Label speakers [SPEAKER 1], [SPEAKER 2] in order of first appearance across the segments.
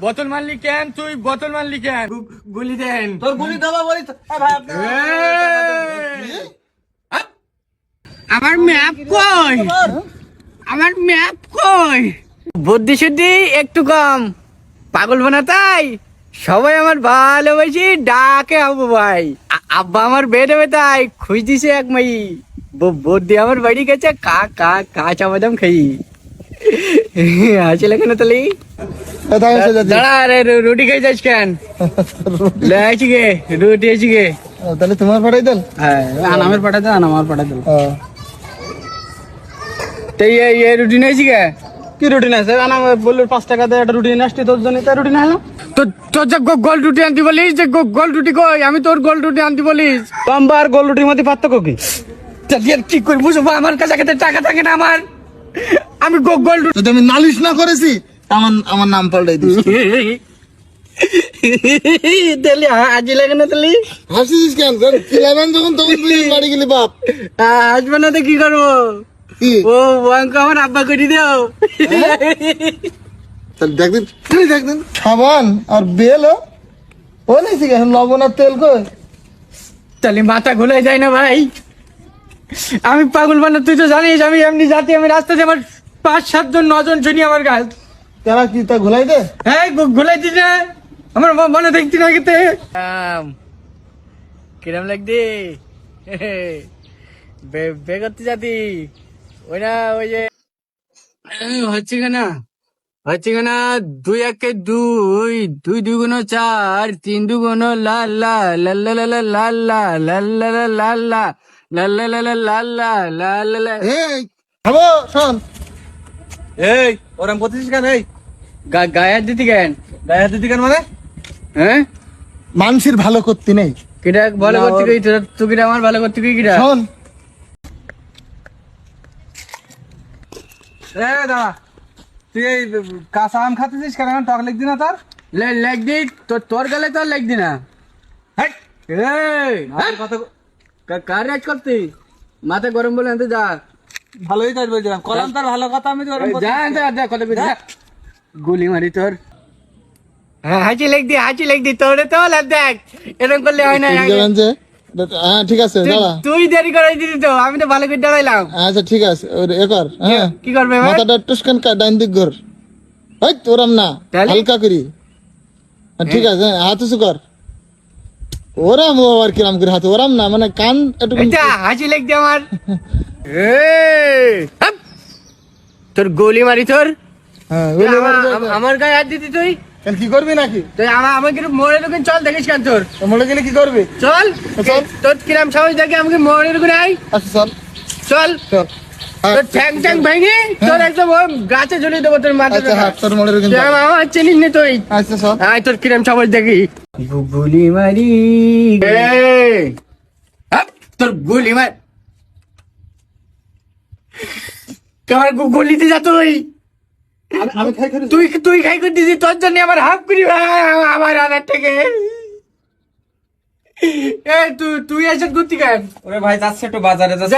[SPEAKER 1] বোতল মারলি কেন? তুই বোতল মারলি কেন? গুলি দেন।
[SPEAKER 2] তোর গুলি দেওয়া বলি তো। এ ভাই আপনি
[SPEAKER 1] এই! আমার ম্যাপ কই? আমার ম্যাপ কই? বুদ্ধি শুদ্ধি একটু কম। পাগল বানা তাই? সবাই আমার ভালোবাসি ডাকে আবু ভাই। আব্বা আমার বেড হবে তাই। খুঁজ দিছে এক মাই। বুদ্ধি আমার বাড়ি গেছে কা কা কাঁচা বাদাম খাই। আসলে কেন তাহলে দাঁড়া রে রু- রুটি খাই যাস কেন? গে রুটি আছি গে।
[SPEAKER 2] তাহলে তোমার দেন?
[SPEAKER 1] হ্যাঁ আনামের পাঠা দে আনামার পাঠা দে তো এই এই রুটি নিয়েছি কে
[SPEAKER 2] আনা বলল পাঁচ টাকা দিয়ে একটা রুটিন আসছে তোর জন্য তাই
[SPEAKER 1] তো তোর যে গো- গোল রুটি আনতে বলিস যে গো- গোল রুটি কই? আমি তোর গোল রুটি আনতে বলিস।
[SPEAKER 2] লম্বা আর গোল রুটির মধ্যে পার্থক্য কি?
[SPEAKER 1] কি করি বুঝব আমার কাছে টাকা থাকে না আমার। আমি গো- গোল রুটি
[SPEAKER 3] আমি নালিশ না করেছি আমার আমার নাম পাল্টাই দিস।
[SPEAKER 1] তাহলে আজ লাগে না
[SPEAKER 3] হাসিস কেন? কিলাবেন যখন তখন তুই বাড়ি গেলি বাপ।
[SPEAKER 1] আসবে না তো কি করব? ও আমার আব্বা করে দাও।
[SPEAKER 3] তাহলে দেখদিন তুই দেখদিন সাবান আর বেল ও। ঠিক আছে লবণ আর তেল কই?
[SPEAKER 1] তাহলে মাথা ঘুলে যায় না ভাই। আমি পাগল বানা তুই তো জানিস আমি এমনি যাতে আমি রাস্তাতে আমার পাঁচ সাতজন নজন শুনি আমার গাছ।
[SPEAKER 3] তারা কি তা ঘোলাই দে
[SPEAKER 1] হ্যাঁ গো- ঘুলাই দিস না আমার ম- মনে দেখছি না কেতে কিরম লাগদি বে- বে করতে যাতি ওই না ওই যে এই, হচ্ছে কেনা হচ্ছে কেনা দুই একে দুই দুই দুগুণ চার তিন দুগুণ লাল লাল লাল লাল লাল লাল লাল লাল লাল লাল লাল লাল লাল লাল
[SPEAKER 3] এই খাব শোন
[SPEAKER 2] এই ওরম করতেছিস কেন এই
[SPEAKER 1] গায়ের দিতি কেন?
[SPEAKER 2] গায়ে দিদি কেন মানে?
[SPEAKER 1] হ্যাঁ?
[SPEAKER 3] মানুষের ভালো করতে নেই।
[SPEAKER 1] কিটা ভালো
[SPEAKER 2] না,
[SPEAKER 1] করতে তুই কিটা আমার ভালো করতে গই কিটা?
[SPEAKER 3] শোন।
[SPEAKER 2] এ দাদা তুই এই কাঁচা আম খাতেছিস কেন? এখন টক লিখবি না তোর?
[SPEAKER 1] লে লেগ দি তোর তোর গেলে তোর লেগ দি না।
[SPEAKER 2] হেই,
[SPEAKER 1] এই
[SPEAKER 2] কথা
[SPEAKER 1] কার রাজ করতে? মাথা গরম বলে আনতে যা।
[SPEAKER 2] ভালোই কাজ বলছিলাম। কলাম তার ভালো কথা আমি করতে-
[SPEAKER 1] যা আনতে যা কথা গুলি মারি তোর। হ্যাঁ হাঁচি লেগ দি হাঁচি লেগ দি তোরে তো লাগ দেখ। এরকম করলে হয় না
[SPEAKER 3] ঠিক আছে হ্যাঁ ঠিক আছে দাঁড়া।
[SPEAKER 1] তুই দেরি করে দিতি তো আমি তো ভালো করে দাঁড়াইলাম।
[SPEAKER 3] আচ্ছা ঠিক আছে এ কর হ্যাঁ।
[SPEAKER 1] কি করবে
[SPEAKER 3] মাথাটা টুসকান কা ডাইন দিক ঘর। ওই তোরাম না হালকা করি। হ্যাঁ, ঠিক আছে হ্যাঁ, হাত উঁচু কর। ওরাম ও আর কিরাম করে হাত ওরাম না মানে কান একটু
[SPEAKER 1] এটা হাঁচি লেগ দি আমার! তোর গুলি মারি তোর। আমার- আমার গায়ে হাত দিতি তুই?
[SPEAKER 3] কি করবি নাকি?
[SPEAKER 1] তুই আমার আমাকে মোড়ে দোকান চল দেখিস কেন তোর।
[SPEAKER 3] মনে গেলে কি করবি?
[SPEAKER 1] চল
[SPEAKER 3] চল।
[SPEAKER 1] তোর কিরাম সাহস দেখে আমাকে মোড়ে দোকানে আই
[SPEAKER 3] আচ্ছা চল।
[SPEAKER 1] চল।
[SPEAKER 3] চল।
[SPEAKER 1] তোর ঠ্যাং ঠ্যাং ভেঙে তোর একদম গাছে ঝুলিয়ে দেবো তোর মাথা
[SPEAKER 3] আচ্ছা তোর রেখে
[SPEAKER 1] আমার চিনিস নি তুই?
[SPEAKER 3] আচ্ছা চল।
[SPEAKER 1] আয় তোর কিরাম সাহস দেখি। গুলি মারি। তোর গুলি মার তোমার গুলিতে যা তুই।
[SPEAKER 3] আমি খাই খাই
[SPEAKER 1] তুই তুই খাই করে দিছি তোর জন্য আমার হাফ করি আমার আনার থেকে এ তুই তুই এসে ঘুরতি কেন?
[SPEAKER 2] ওরে ভাই যাচ্ছে একটু বাজারে যাচ্ছে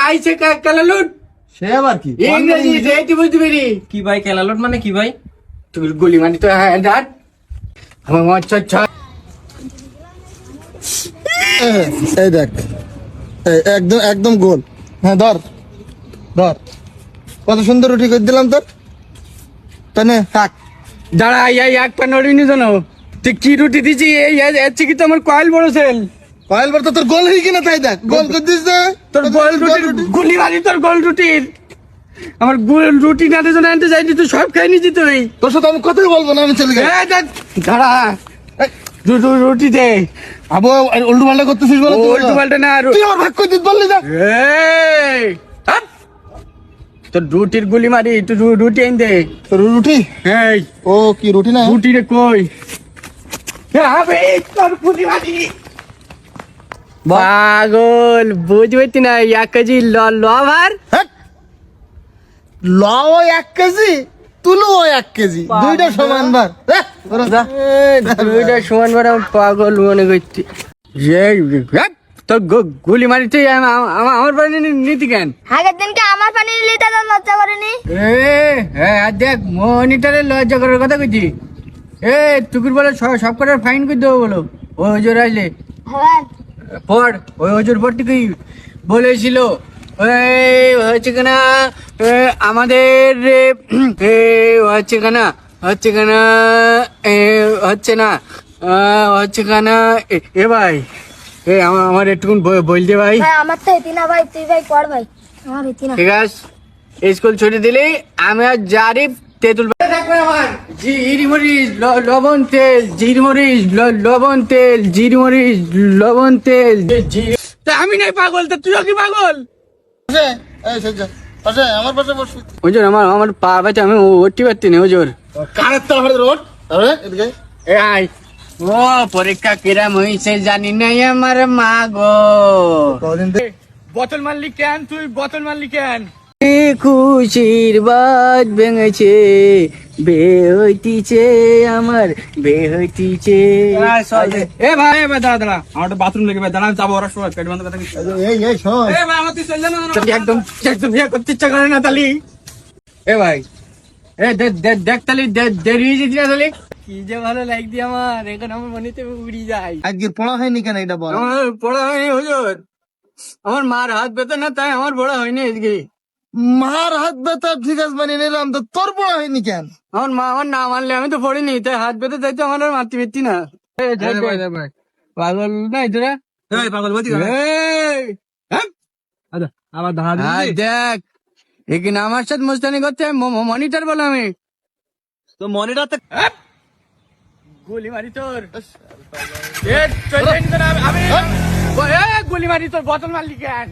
[SPEAKER 1] আইছে কা- কালালুট
[SPEAKER 3] সে আবার কি?
[SPEAKER 1] ইংরেজি যেটি বুঝতে পেরি
[SPEAKER 2] কি ভাই কেলালোট মানে কি ভাই?
[SPEAKER 1] তুই গুলি মানি তো হ্যাঁ ডাট আমার মন ছ ছ
[SPEAKER 3] এই, এই দেখ। একদম একদম গোল। হ্যাঁ ধর। ধর। কত সুন্দর রুটি করে দিলাম তোর। তানে থাক।
[SPEAKER 1] দাঁড়া এই এক পা নড়িনি জানো। তুই কি রুটি দিছি এই এর থেকে তো আমার কয়েল বড় সেল?
[SPEAKER 3] কয়েল বার তো তোর গোল হয়ে কিনা তাই দেখ। গোল করে দিস
[SPEAKER 1] তোর গোল রুটির গুলি মারি তোর গোল রুটির। আমার গোল রুটি না দিয়ে আনতে যাইনি তুই সব খাই নিছি তুই।
[SPEAKER 3] তোর সাথে আমি কথাই বলব না আমি চলে
[SPEAKER 1] দেখ, দাঁড়া। রুটি দে।
[SPEAKER 3] আবু উল্টো পাল্টা করতেছিস বলে
[SPEAKER 1] উল্টো পাল্টা না
[SPEAKER 3] তুই আমার ভাগ করে দিতে বললি না
[SPEAKER 1] এই। তোর রুটির গুলি মারি রু- রুটি দে।
[SPEAKER 3] তোর রুটি?
[SPEAKER 1] এই।
[SPEAKER 3] ও কি রুটি না?
[SPEAKER 1] রুটি রে কই? আবে, তোর গুলি মারি। পাগল বুঝবে না এক কেজি ল
[SPEAKER 3] লভার। লাও এক কেজি তুলো এক কেজি দুইটা সমান বার।
[SPEAKER 1] দুইটা সমান বার আমি পাগল মনে করছি। তোর গুলি মারি তুই আম- আম- আম- আমার নিতি কেন?
[SPEAKER 4] আগের দিনকে আমার পানি লজ্জা করেনি?
[SPEAKER 1] হ্যাঁ আর দেখ লজ্জা করার কথা কইছি। এ বলে সব কটার ফাইন করে দেবো বলো? ও হজুর আসলে
[SPEAKER 4] হ্যাঁ।
[SPEAKER 1] পড় ওই হজুর পড়তে কি বলেছিল? হচ্ছে কেনা আমাদের হচ্ছে কেনা হচ্ছে কেনা এ, হচ্ছে না হচ্ছে কেনা এ ভাই। এ আমার আমার একটুকুন বই- বলতে ভাই।
[SPEAKER 4] ভাই আমার তো না ভাই তুই ভাই পড় ভাই। আমার না
[SPEAKER 1] ঠিক আছে। স্কুল ছুটি দিলি আমি আর জারিফ তেঁতুল লবণ তেল জিরি মরিচ ল- লবণ তেল জিরি মরিচ লবণ তেল। তা আমি নাই পাগল তা তুইও কি পাগল?
[SPEAKER 3] আমার পাশে বসবি
[SPEAKER 1] ওজোর আমার আমার পা ব্যথা আমি উঠতে পারতি না ওজোর
[SPEAKER 3] কারের তারপরে রোড আরে এদিকে
[SPEAKER 1] এ আই ও পরীক্ষা কিরাম হয়েছে জানি নাই আমার মা গো বোতল মারলি কেন তুই? বোতল মারলি কেন? খুশির বাদ ভেঙেছে বে হইতিছে আমার বে হইতিছে
[SPEAKER 2] এ ভাই এ ভাই দাঁড়া দাঁড়া। আমার বাথরুম লেগে ভাই দাঁড়া আমি যাব ওরা সময় পেট বন্ধ কথা
[SPEAKER 3] এই এই শোন।
[SPEAKER 2] এ ভাই আমার তুই চল না
[SPEAKER 1] একদম একদম বিয়ে করতে ইচ্ছা করে না তালি। এ ভাই। এ দেখ দেখ দেখ তালি দে- দেরি হয়ে যেতে না তালি। কি যে ভালো লাগছে আমার? এখন আমার মনেতে উড়ি যায়
[SPEAKER 3] আজকে পড়া হয়নি কেন এটা বল?
[SPEAKER 1] আমার পড়া হয়নি হুজুর। আমার মার হাত ব্যথা না তাই আমার পড়া হয়নি আজকে।
[SPEAKER 3] মার হাত ব্যথা ঠিক আছে মানে নিলাম। তো তোর পড়া হয়নি কেন?
[SPEAKER 1] আমার মা আমার না মানলে আমি তো পড়িনি তাই হাত ব্যথা তাই তো আমার আর মারতে না। পাগল নাই তোরা?
[SPEAKER 2] পাগল বলছি
[SPEAKER 1] এই, হ্যাঁ?
[SPEAKER 2] আচ্ছা আবার ধারা
[SPEAKER 1] দেখ এখানে আমার সাথে মুস্তানি করতে মনিটর বল আমি।
[SPEAKER 2] তো মনিটর
[SPEAKER 1] গুলি মারি তোর আমি- এ, গুলি মারি তোর বোতল মারলি কেন?